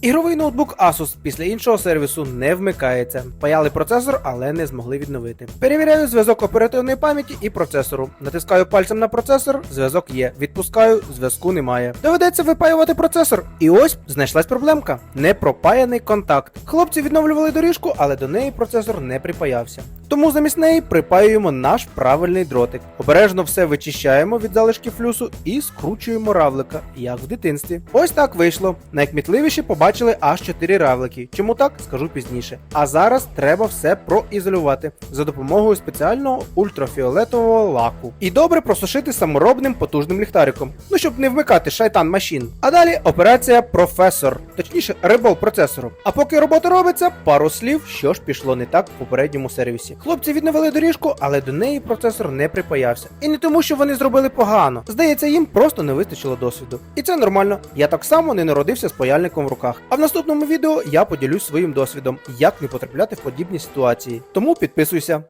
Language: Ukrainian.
Ігровий ноутбук Asus після іншого сервісу не вмикається. Паяли процесор, але не змогли відновити. Перевіряю зв'язок оперативної пам'яті і процесору. Натискаю пальцем на процесор, зв'язок є. Відпускаю, зв'язку немає. Доведеться випаювати процесор. І ось знайшлась проблемка. Непропаяний контакт. Хлопці відновлювали доріжку, але до неї процесор не припаявся. Тому замість неї припаюємо наш правильний дротик. Обережно все вичищаємо від залишків флюсу і скручуємо равлика, як в дитинстві. Ось так вийшло. Найкмітливіші побачили аж 4 равлики. Чому так, скажу пізніше. А зараз треба все проізолювати за допомогою спеціального ультрафіолетового лаку. І добре просушити саморобним потужним ліхтариком. Ну щоб не вмикати шайтан машин. А далі операція професор, точніше, рибол процесору. А поки робота робиться, пару слів, що ж пішло не так в попередньому сервісі. Хлопці відновили доріжку, але до неї процесор не припаявся. І не тому, що вони зробили погано. Здається, їм просто не вистачило досвіду. І це нормально. Я так само не народився з паяльником в руках. А в наступному відео я поділюсь своїм досвідом, як не потрапляти в подібні ситуації. Тому підписуйся.